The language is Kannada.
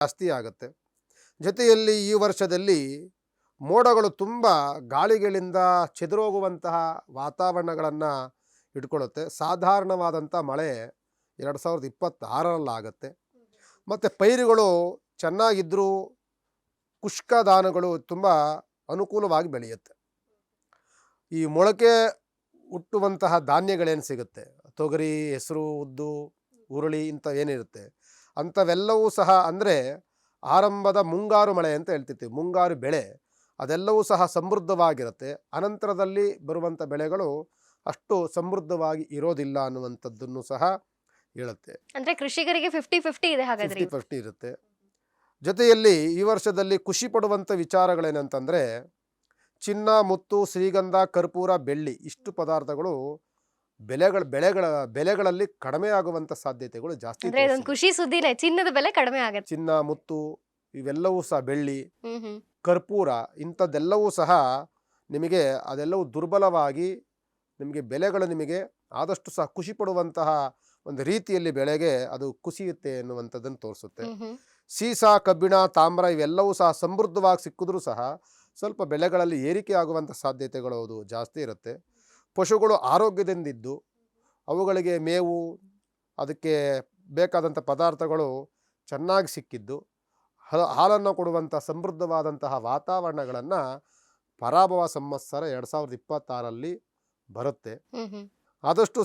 ಜಾಸ್ತಿ ಆಗುತ್ತೆ. ಜೊತೆಯಲ್ಲಿ ಈ ವರ್ಷದಲ್ಲಿ ಮೋಡಗಳು ತುಂಬ ಗಾಳಿಗಳಿಂದ ಚೆದುರೋಗುವಂತಹ ವಾತಾವರಣಗಳನ್ನು ಇಟ್ಕೊಳ್ಳುತ್ತೆ. ಸಾಧಾರಣವಾದಂಥ ಮಳೆ ಎರಡು ಸಾವಿರದ ಇಪ್ಪತ್ತಾರರಲ್ಲಾಗುತ್ತೆ. ಮತ್ತು ಪೈರುಗಳು ಚೆನ್ನಾಗಿದ್ದರೂ ಕುಷ್ಕದಾನಗಳು ತುಂಬ ಅನುಕೂಲವಾಗಿ ಬೆಳೆಯುತ್ತೆ. ಈ ಮೊಳಕೆ ಹುಟ್ಟುವಂತಹ ಧಾನ್ಯಗಳೇನು ಸಿಗುತ್ತೆ? ತೊಗರಿ, ಹೆಸರು, ಉದ್ದು, ಹುರುಳಿ ಇಂಥವೇನಿರುತ್ತೆ ಅಂಥವೆಲ್ಲವೂ ಸಹ ಅಂದರೆ ಆರಂಭದ ಮುಂಗಾರು ಮಳೆ ಅಂತ ಹೇಳ್ತಿರ್ತೀವಿ. ಮುಂಗಾರು ಬೆಳೆ ಅದೆಲ್ಲವೂ ಸಹ ಸಮೃದ್ಧವಾಗಿರುತ್ತೆ. ಅನಂತರದಲ್ಲಿ ಬರುವಂಥ ಬೆಳೆಗಳು ಅಷ್ಟು ಸಮೃದ್ಧವಾಗಿ ಇರೋದಿಲ್ಲ ಅನ್ನುವಂಥದ್ದನ್ನು ಸಹ ಹೇಳುತ್ತೆ. ಅಂದ್ರೆ ಕೃಷಿಕರಿಗೆ ಫಿಫ್ಟಿ ಫಿಫ್ಟಿ ಇದೆ ಹಾಗಾದ್ರೆ ಫಿಫ್ಟಿ ಫಿಫ್ಟಿ ಇರುತ್ತೆ. ಜೊತೆಯಲ್ಲಿ ಈ ವರ್ಷದಲ್ಲಿ ಖುಷಿ ಪಡುವಂಥ ವಿಚಾರಗಳೇನಂತಂದರೆ ಚಿನ್ನ ಮುತ್ತು ಶ್ರೀಗಂಧ ಕರ್ಪೂರ ಬೆಳ್ಳಿ ಇಷ್ಟು ಪದಾರ್ಥಗಳು ಬೆಲೆಗಳ ಬೆಳೆಗಳ ಬೆಲೆಗಳಲ್ಲಿ ಕಡಿಮೆ ಆಗುವಂತ ಸಾಧ್ಯತೆಗಳು ಜಾಸ್ತಿ ಅಂದ್ರೆ ಇದೊಂದು. ಖುಷಿ ಸುದ್ದಿನೇ ಚಿನ್ನದ ಬೆಲೆ ಕಡಿಮೆ ಆಗುತ್ತೆ. ಚಿನ್ನ ಮುತ್ತು ಇವೆಲ್ಲವೂ ಸಹ ಬೆಳ್ಳಿ ಹ್ಮ್ ಹ್ಮ್. ಕರ್ಪೂರ ಇಂಥದ್ದೆಲ್ಲವೂ ಸಹ ನಿಮಗೆ ಅದೆಲ್ಲವೂ ದುರ್ಬಲವಾಗಿ ನಿಮಗೆ ಬೆಲೆಗಳು ನಿಮಗೆ ಆದಷ್ಟು ಸಹ ಖುಷಿ ಪಡುವಂತಹ ಒಂದು ರೀತಿಯಲ್ಲಿ ಬೆಳೆಗೆ ಅದು ಕುಸಿಯುತ್ತೆ ಎನ್ನುವಂಥದ್ದನ್ನು ತೋರಿಸುತ್ತೆ. ಹ್ಮ್ ಹ್ಮ್. ಸೀಸ ಕಬ್ಬಿಣ ತಾಮ್ರ ಇವೆಲ್ಲವೂ ಸಹ ಸಮೃದ್ಧವಾಗಿ ಸಿಕ್ಕಿದ್ರೂ ಸಹ ಸ್ವಲ್ಪ ಬೆಳೆಗಳಲ್ಲಿ ಏರಿಕೆ ಆಗುವಂಥ ಸಾಧ್ಯತೆಗಳು ಅದು ಜಾಸ್ತಿ ಇರುತ್ತೆ. ಪಶುಗಳು ಆರೋಗ್ಯದಿಂದಿದ್ದು ಅವುಗಳಿಗೆ ಮೇವು ಅದಕ್ಕೆ ಬೇಕಾದಂಥ ಪದಾರ್ಥಗಳು ಚೆನ್ನಾಗಿ ಸಿಕ್ಕಿದ್ದು. ಹಾಲನ್ನು ಕೊಡುವಂಥ ಸಮೃದ್ಧವಾದಂತಹ ವಾತಾವರಣಗಳನ್ನು ಪರಾಭವ ಸಂವತ್ಸರ ಎರಡು ಸಾವಿರದ ಇಪ್ಪತ್ತಾರಲ್ಲಿ ಬರುತ್ತೆ. ಆದಷ್ಟು